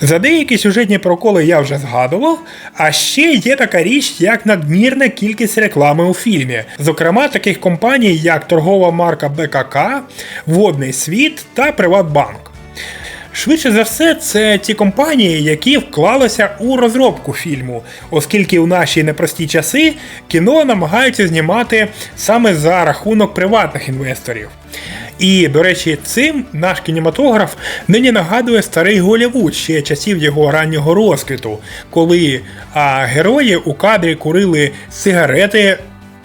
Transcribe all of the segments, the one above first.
За деякі сюжетні проколи я вже згадував, а ще є така річ, як надмірна кількість реклами у фільмі, зокрема таких компаній, як торгова марка БКК, Водний світ та Приватбанк. Швидше за все, це ті компанії, які вклалися у розробку фільму, оскільки у наші непрості часи кіно намагаються знімати саме за рахунок приватних інвесторів. І, до речі, цим наш кінематограф нині нагадує старий Голлівуд ще часів його раннього розквіту, коли а, герої у кадрі курили сигарети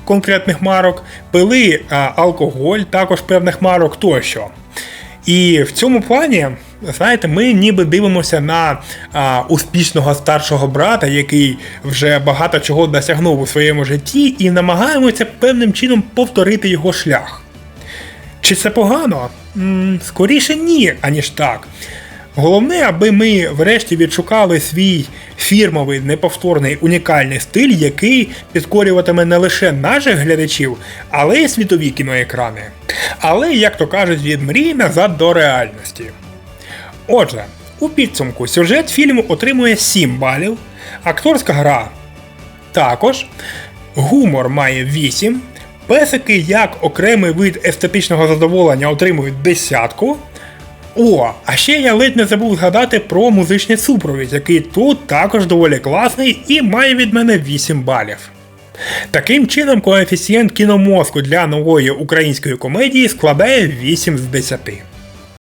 конкретних марок, пили а, алкоголь також певних марок тощо. І в цьому плані, знаєте, ми ніби дивимося на а, успішного старшого брата, який вже багато чого досягнув у своєму житті, і намагаємося певним чином повторити його шлях. Чи це погано? скоріше ні, аніж так. Головне, аби ми врешті відшукали свій фірмовий, неповторний, унікальний стиль, який підкорюватиме не лише наших глядачів, але й світові кіноекрани. Але, як то кажуть, від мрії назад до реальності. Отже, у підсумку сюжет фільму отримує 7 балів, акторська гра також, гумор має 8, песики як окремий вид естетичного задоволення отримують десятку. О, а ще я ледь не забув згадати про музичний супровід, який тут також доволі класний і має від мене 8 балів. Таким чином, коефіцієнт кіномозку для нової української комедії складає 8 з 10.